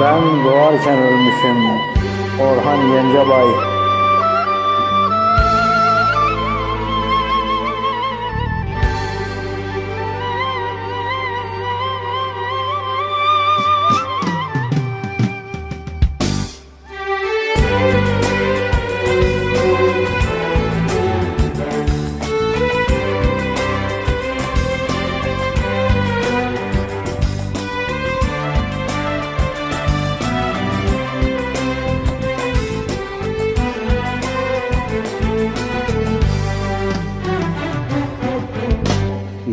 Ben doğarken ölmüşüm. Orhan Gencebay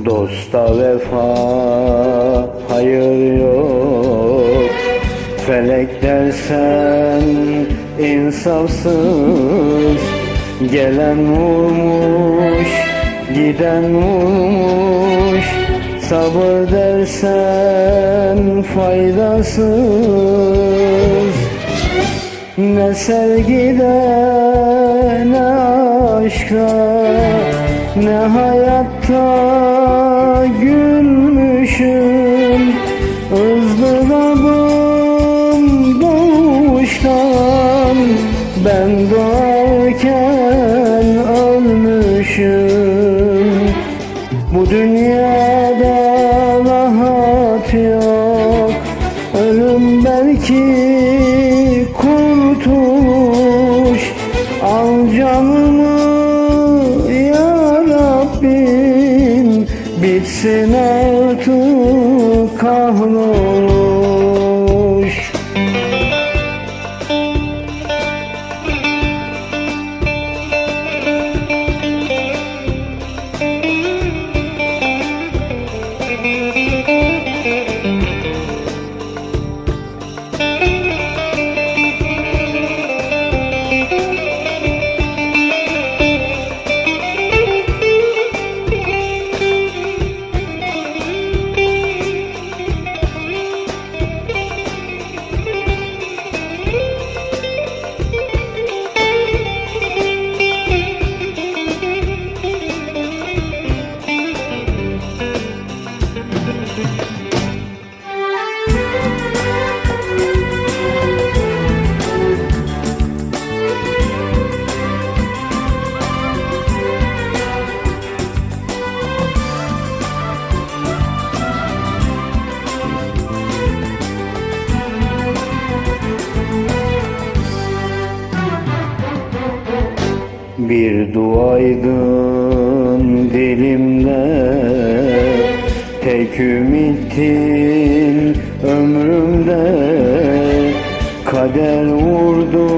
Dosta vefa hayır yok. Felek dersen insafsız Gelen vurmuş giden vurmuş. Sabır dersen faydasız. Ne sevgide ne aşkta ne hayatta gülmüşüm ızdırabım doğuştan. Ben doğarken ölmüşüm. Bu dünyada Bitsin artık kahroluş Bir duaydın dilimde Tek ümittin ömrümde. Kader vurdu,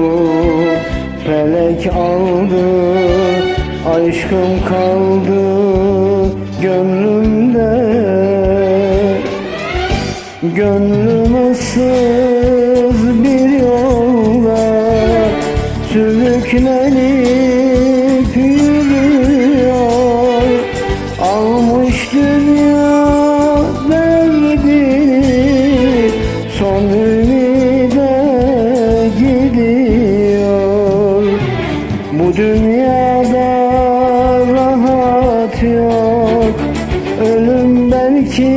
felek aldı Aşkım kaldı gönlümde. Gönlüm ıssız bir yolda Sürüklenip Bu dünyada rahat yok. Ölüm belki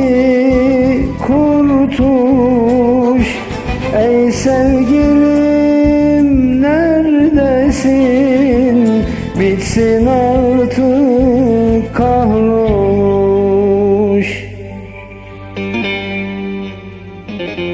kurtuluş Ey sevgilim neredesin? Bitsin artık kahroluş Müzik